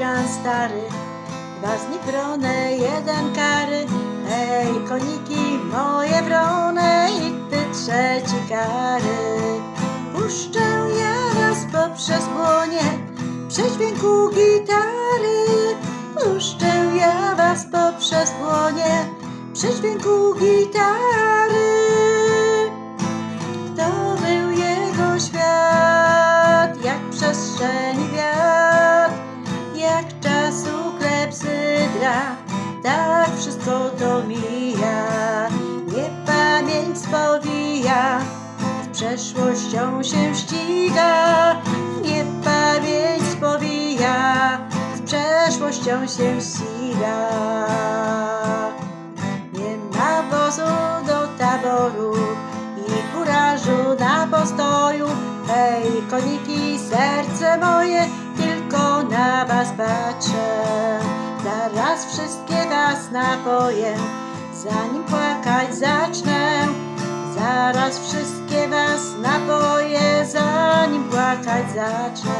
bałagan stary, dwa z nich wrone, jeden kary. Ej, koniki moje wrone i ty trzeci kary. Puszczę ja was poprzez błonie, przedźwięku gitary. Puszczę ja was poprzez błonie, przedźwięku gitary. Tak wszystko to mija. Niepamięć spowija, z przeszłością się ściga. Niepamięć spowija, z przeszłością się ściga. Nie ma wozu do taboru i kurażu na postoju. Hej, koniki, serce moje, tylko na was patrzę. Zaraz wszystkie das napoję, zanim płakać zacznę. Zaraz wszystkie was napoję, zanim płakać zacznę.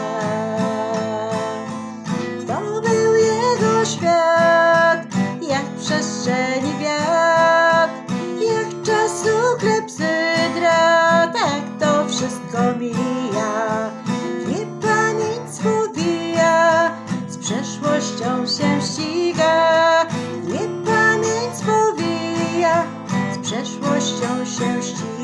To był jego świat, jak w przestrzeni wiatr, jak czasu klepsydra, tak to wszystko mi. księżczyzn.